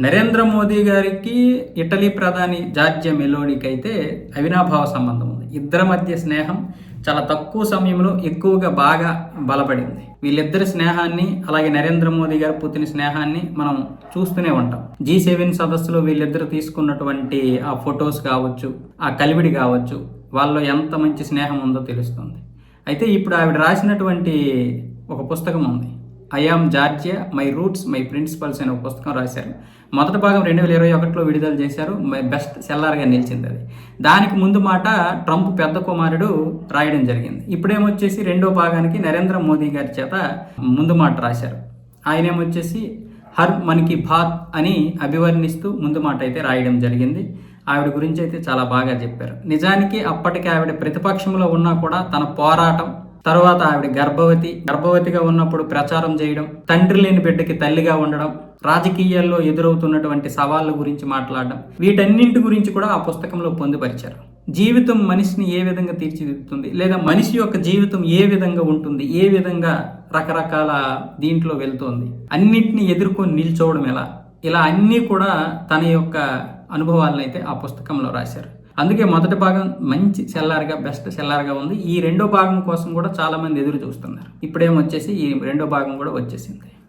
నరేంద్ర మోదీ గారికి ఇటలీ ప్రధాని జార్జియా మెలోనికి అయితే అవినాభావ సంబంధం ఉంది. ఇద్దరి మధ్య స్నేహం చాలా తక్కువ సమయంలో ఎక్కువగా బాగా బలపడింది. వీళ్ళిద్దరి స్నేహాన్ని అలాగే నరేంద్ర మోదీ గారు పుతిని స్నేహాన్ని మనం చూస్తూనే ఉంటాం. జీ సెవెన్ సదస్సులో వీళ్ళిద్దరు తీసుకున్నటువంటి ఆ ఫొటోస్ కావచ్చు ఆ కలివిడి కావచ్చు వాళ్ళలో ఎంత మంచి స్నేహం ఉందో తెలుస్తుంది. అయితే ఇప్పుడు ఆవిడ రాసినటువంటి ఒక పుస్తకం ఉంది. I am Giorgia my roots my principles అనే పుస్తకం రాశారు. మొదటి భాగం రెండు వేల ఇరవై ఒకటిలో విడుదల చేశారు. మై బెస్ట్ సెల్లర్గా నిలిచింది అది. దానికి ముందు మాట ట్రంప్ పెద్ద కుమారుడు రాయడం జరిగింది. ఇప్పుడేమొచ్చేసి రెండో భాగానికి నరేంద్ర మోదీ గారి చేత ముందు మాట రాశారు. ఆయన ఏమొచ్చేసి హర్ మనకి భాత్ అని అభివర్ణిస్తూ ముందు మాట అయితే రాయడం జరిగింది. ఆవిడ గురించి అయితే చాలా బాగా చెప్పారు. నిజానికి అప్పటికి ఆవిడ ప్రతిపక్షంలో ఉన్నా కూడా తన పోరాటం తర్వాత ఆవిడ గర్భవతి గర్భవతిగా ఉన్నప్పుడు ప్రచారం చేయడం తండ్రి లేని బిడ్డకి తల్లిగా ఉండడం రాజకీయాల్లో ఎదురవుతున్నటువంటి సవాళ్ళ గురించి మాట్లాడడం వీటన్నింటి గురించి కూడా ఆ పుస్తకంలో పొందుపరిచారు. జీవితం మనిషిని ఏ విధంగా తీర్చిదిద్దుతుంది? లేదా మనిషి యొక్క జీవితం ఏ విధంగా ఉంటుంది? ఏ విధంగా రకరకాల దీంట్లో వెళ్తోంది? అన్నింటినీ ఎదుర్కొని నిల్చోవడం ఎలా? ఇలా అన్నీ కూడా తన యొక్క అనుభవాలను అయితే ఆ పుస్తకంలో రాశారు. అందుకే మొదటి భాగం మంచి సెల్లార్గా బెస్ట్ సెల్లార్గా ఉంది. ఈ రెండో భాగం కోసం కూడా చాలా మంది ఎదురు చూస్తున్నారు. ఇప్పుడేమొచ్చేసి ఈ రెండో భాగం కూడా వచ్చేసింది.